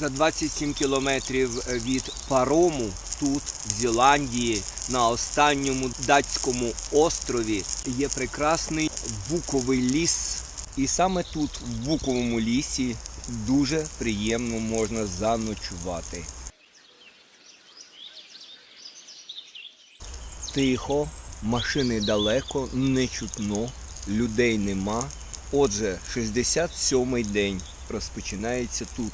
За 27 кілометрів від парому тут, в Зеландії, на останньому датському острові, є прекрасний буковий ліс. І саме тут, в буковому лісі, дуже приємно можна заночувати. Тихо, машини далеко, не чутно, людей нема. Отже, 67-й день розпочинається тут,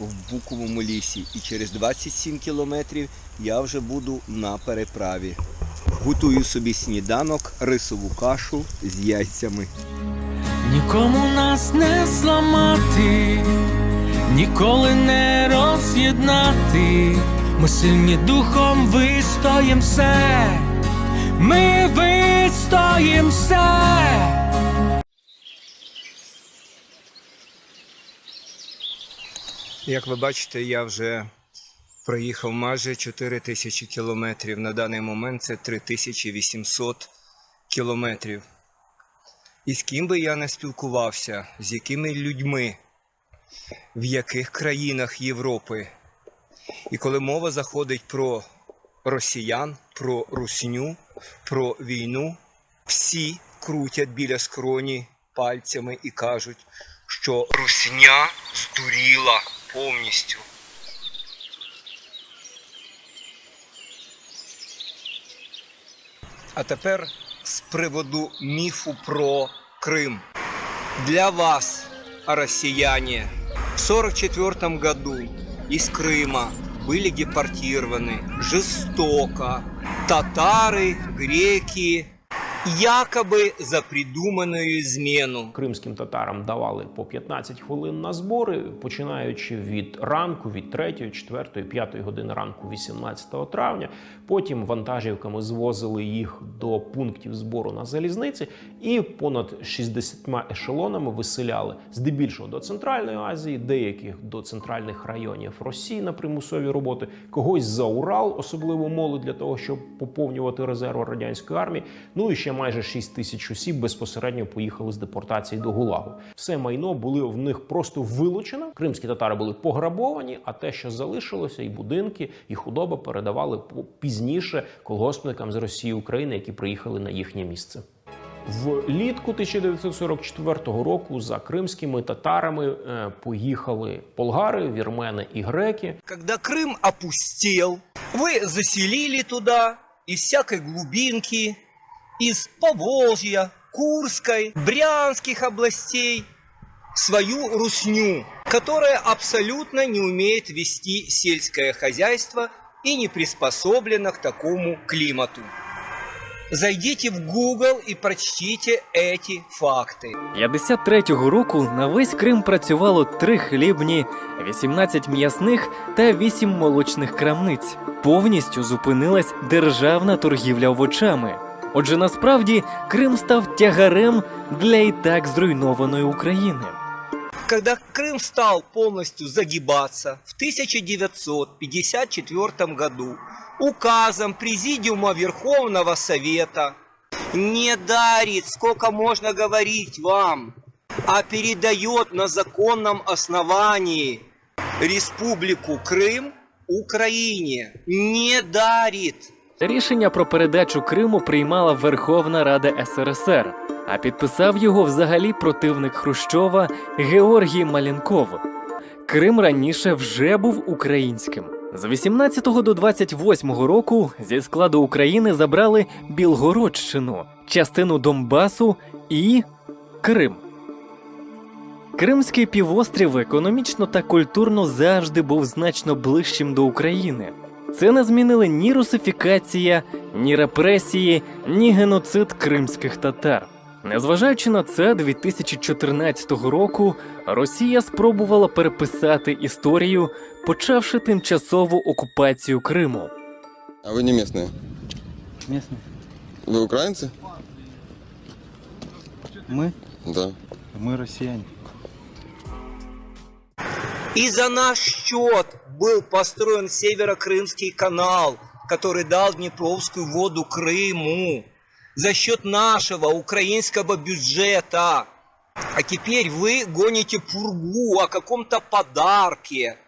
в Буковому лісі. І через 27 кілометрів я вже буду на переправі. Готую собі сніданок, рисову кашу з яйцями. Нікому нас не зламати, ніколи не роз'єднати. Ми сильні духом вистоїм все. Ми вистоїм все. Як ви бачите, я вже проїхав майже 4 тисячі кілометрів. На даний момент це 3800 кілометрів. І з ким би я не спілкувався, з якими людьми, в яких країнах Європи. І коли мова заходить про росіян, про русню, про війну, всі крутять біля скроні пальцями і кажуть, що русня здуріла повністю. А тепер з приводу міфу про Крим. Для вас, россияне, в 1944 году из Крыма были депортированы жестоко татары, греки, якобы за придуманную измену. Кримським татарам давали по 15 хвилин на збори, починаючи від ранку, від 3, 4, 5 години ранку, 18 травня. Потім вантажівками звозили їх до пунктів збору на залізниці і понад 60 ешелонами виселяли здебільшого до Центральної Азії, деяких до центральних районів Росії на примусові роботи, когось за Урал, особливо молодь для того, щоб поповнювати резерви радянської армії. Ну і ще майже 6 тисяч осіб безпосередньо поїхали з депортації до Гулагу. Все майно були в них просто вилучено. Кримські татари були пограбовані, а те, що залишилося, і будинки, і худоба передавали пізніше колгоспникам з Росії України, які приїхали на їхнє місце. Влітку 1944 року за кримськими татарами е, поїхали болгари, вірмени і греки. Когда Крым опустел, вы заселили туда из всякой глубинки, из Поволжья, Курской, Брянских областей свою русню, которая абсолютно не умеет вести сельское хозяйство и не приспособлена к такому климату. Зайдите в Google и прочтите эти факты. 53-го року на весь Крим працювало три хлібні, 18 м'ясних та 8 молочних крамниць. Повністю зупинилась державна торгівля овочами. Отже, насправді Крим став тягарем для і так зруйнованої України. Когда Крым стал полностью загибаться в 1954 году указом Президиума Верховного Совета не дарит, сколько можно говорить вам, а передает на законном основании Республику Крым Украине. Не дарит. Рішення про передачу Криму приймала Верховна Рада СРСР, а підписав його взагалі противник Хрущова Георгій Малінков. Крим раніше вже був українським. З 18 до 28 року зі складу України забрали Білгородщину, частину Донбасу і Крим. Кримський півострів економічно та культурно завжди був значно ближчим до України. Це не змінили ні русифікація, ні репресії, ні геноцид кримських татар. Незважаючи на це, 2014 року Росія спробувала переписати історію, почавши тимчасову окупацію Криму. А вы не местные? Местный. Вы украинцы? Мы? Да. Мы россияне. И за наш счет был построен Северо-Крымский канал, который дал Днепровскую воду Крыму. За счет нашего украинского бюджета. А теперь вы гоните пургу о каком-то подарке.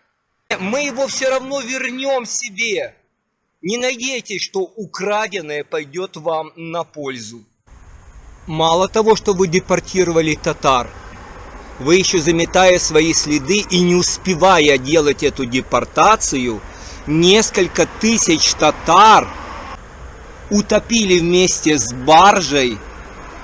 Мы его все равно вернем себе. Не надейтесь, что украденное пойдет вам на пользу. Мало того, что вы депортировали татар, вы еще заметая свои следы и не успевая делать эту депортацию, несколько тысяч татар утопили вместе с баржей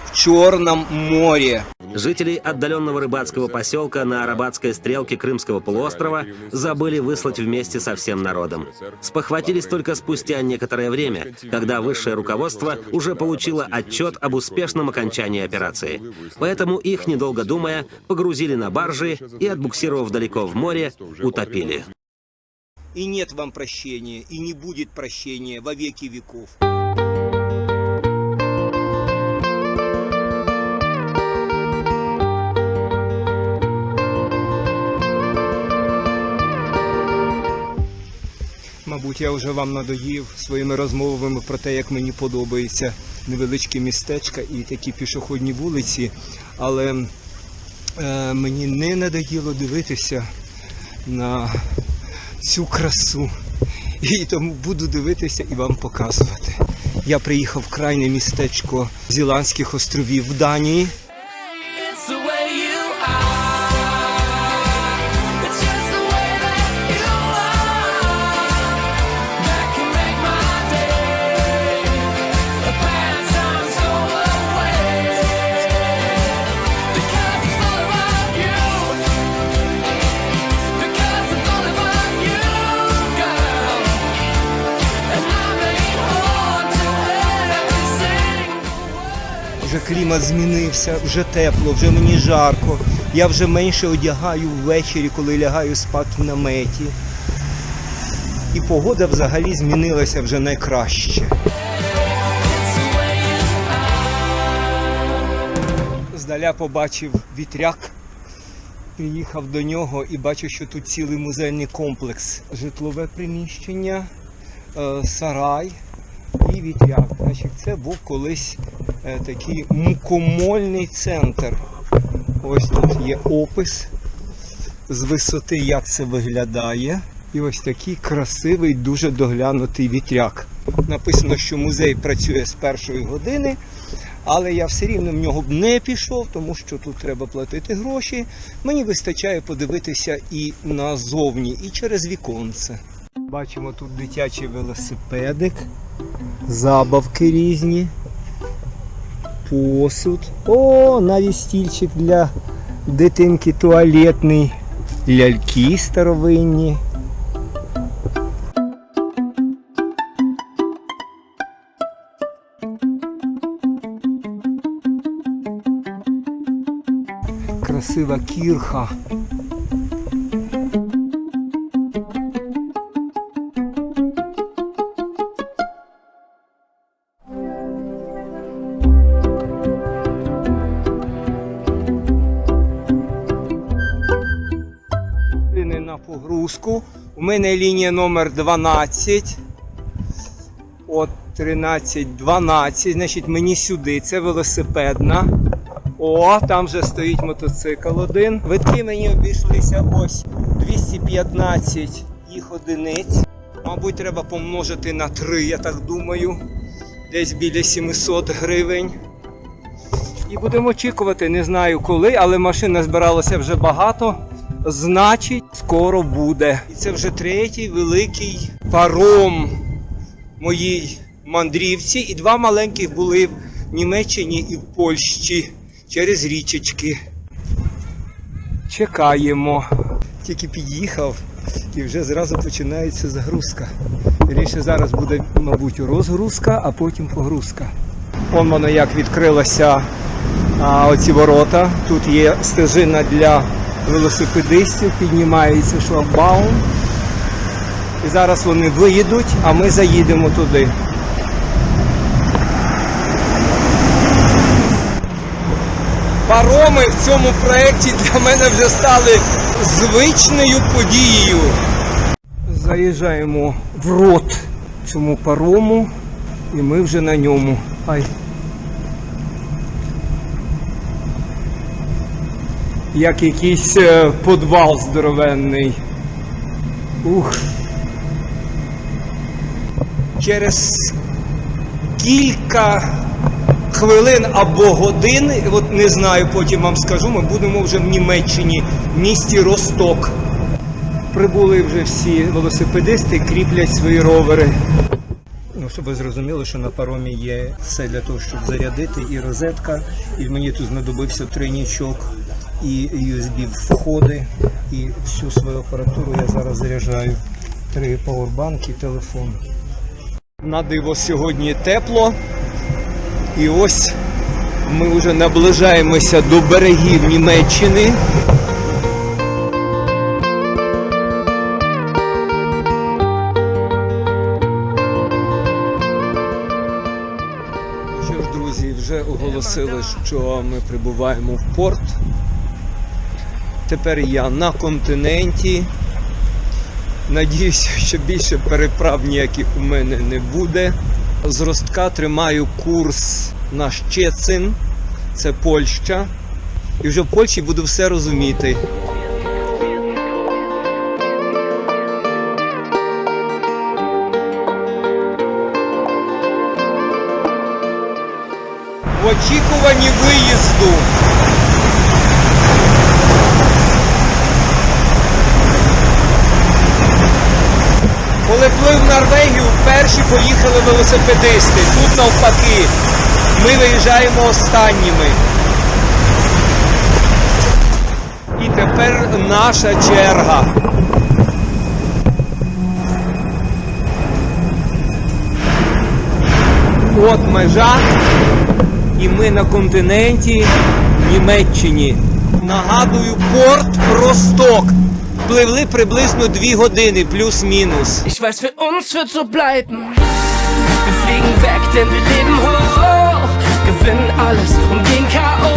в Черном море. Жителей отдаленного рыбацкого поселка на Арабатской стрелке Крымского полуострова забыли выслать вместе со всем народом. Спохватились только спустя некоторое время, когда высшее руководство уже получило отчет об успешном окончании операции. Поэтому их, недолго думая, погрузили на баржи и, отбуксировав далеко в море, утопили. И нет вам прощения, и не будет прощения во веки веков. Мабуть, я вже вам надоїв своїми розмовами про те, як мені подобається невеличкі містечка і такі пішохідні вулиці. Але е, мені не надоїло дивитися на цю красу. І тому буду дивитися і вам показувати. Я приїхав в крайнє містечко Зіландських островів в Данії. Клімат змінився, вже тепло, вже мені жарко. Я вже менше одягаю ввечері, коли лягаю спати в наметі. І погода взагалі змінилася вже найкраще. Здаля побачив вітряк, приїхав до нього і бачу, що тут цілий музейний комплекс. Житлове приміщення, е, сарай і вітряк. Значить, це був колись такий мукомольний центр. Ось тут є опис з висоти, як це виглядає. І ось такий красивий, дуже доглянутий вітряк. Написано, що музей працює з першої години, але я все рівно в нього б не пішов, тому що тут треба платити гроші. Мені вистачає подивитися і назовні, і через віконце. Бачимо тут дитячий велосипедик, забавки різні, посуд. О, навіть стільчик для дитинки туалетний, ляльки старовинні. Красива кірха. Мене лінія номер 12. От 13, 12. Значить, мені сюди. Це велосипедна. О, там вже стоїть мотоцикл один. Витки мені обійшлися ось 215 їх одиниць. Мабуть, треба помножити на 3, я так думаю. Десь біля 700 гривень. І будемо очікувати, не знаю коли, але машин назбиралося вже багато. Значить, скоро буде. І це вже третій великий паром моїй мандрівці. І два маленьких були в Німеччині і в Польщі через річечки. Чекаємо. Тільки під'їхав і вже зразу починається загрузка. Вірніше зараз буде, мабуть, розгрузка, а потім погрузка. Вон воно як відкрилося а, оці ворота. Тут є стежина для велосипедистів, піднімається шлагбаум. І зараз вони виїдуть, а ми заїдемо туди. Пароми в цьому проєкті для мене вже стали звичною подією. Заїжджаємо в рот цьому парому, і ми вже на ньому. Ай. Як якийсь е, подвал здоровенний. Ух. Через кілька хвилин або годин, от не знаю, потім вам скажу, ми будемо вже в Німеччині, в місті Росток. Прибули вже всі велосипедисти, кріплять свої ровери. Ну, щоб ви зрозуміли, що на паромі є все для того, щоб зарядити, і розетка, і мені тут знадобився тройнічок, і USB входи, і всю свою апаратуру я зараз заряджаю. Три пауербанки, телефон. На диво сьогодні тепло. І ось ми вже наближаємося до берегів Німеччини. Що ж, друзі, вже оголосили, що ми прибуваємо в порт. Тепер я на континенті. Надіюся, що більше переправ ніяких у мене не буде. З ростка тримаю курс на Щецин, це Польща. І вже в Польщі буду все розуміти. В очікуванні виїзду. Плив в Норвегію, перші поїхали велосипедисти. Тут навпаки. Ми виїжджаємо останніми. І тепер наша черга. От межа. І ми на континенті Німеччині. Нагадую, порт Росток. Пливли приблизно 2 години, плюс-мінус. Ich weiß, für uns wird so bleiben. Wir fliegen weg, denn wir leben hoch. Gewinnen alles und gehen K.O.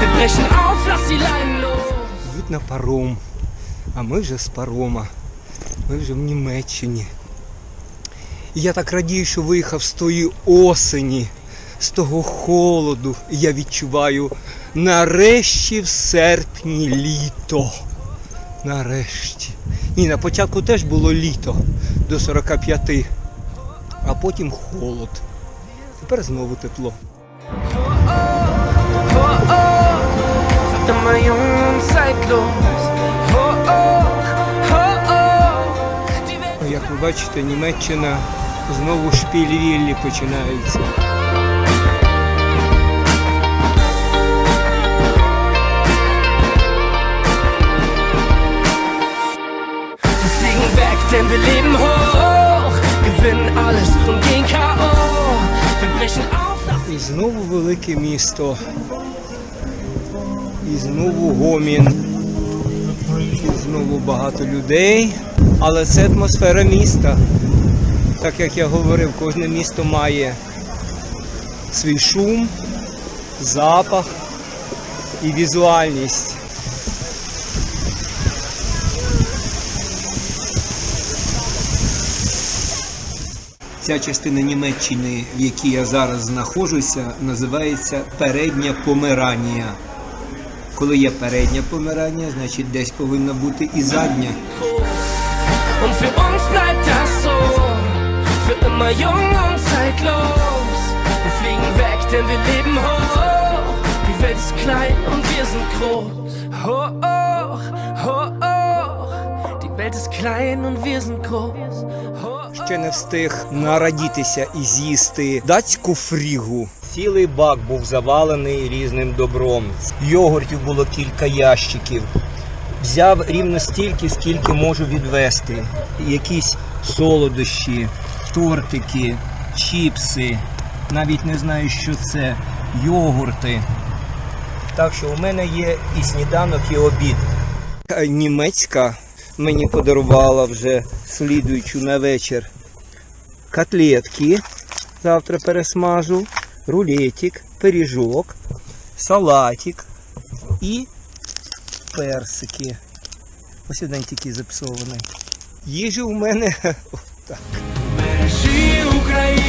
Wir brechen auf, lass die Leinen los. Йдуть паром. А ми вже з парома. Ми вже в Німеччині. І я так радію, що виїхав з тої осені, з того холоду. І я відчуваю нарешті в серпні літо. Нарешті. Ні, на початку теж було літо до 45, а потім холод. Тепер знову тепло. Як ви бачите, Німеччина знову шпіль-віллі починаються. Знову велике місто. І знову гомін. І знову багато людей. Але це атмосфера міста. Так як я говорив, кожне місто має свій шум, запах і візуальність. Ця частина Німеччини, в якій я зараз знаходжуся, називається передня Померанія. Коли є передня Померанія, значить десь повинна бути і задня. Welt ist klein und wir sind groß. Ще не встиг нарадітися і з'їсти датську фрігу. Цілий бак був завалений різним добром. Йогуртів було кілька ящиків. Взяв рівно стільки, скільки можу відвести. Якісь солодощі, тортики, чіпси. Навіть не знаю, що це. Йогурти. Так що у мене є і сніданок, і обід. Німецька мені подарувала вже слідуючу на вечір котлетки. Завтра пересмажу, рулетик, пиріжок, салатик і персики. Ось один тільки записований. Їжі у мене отак. Бережи Україну,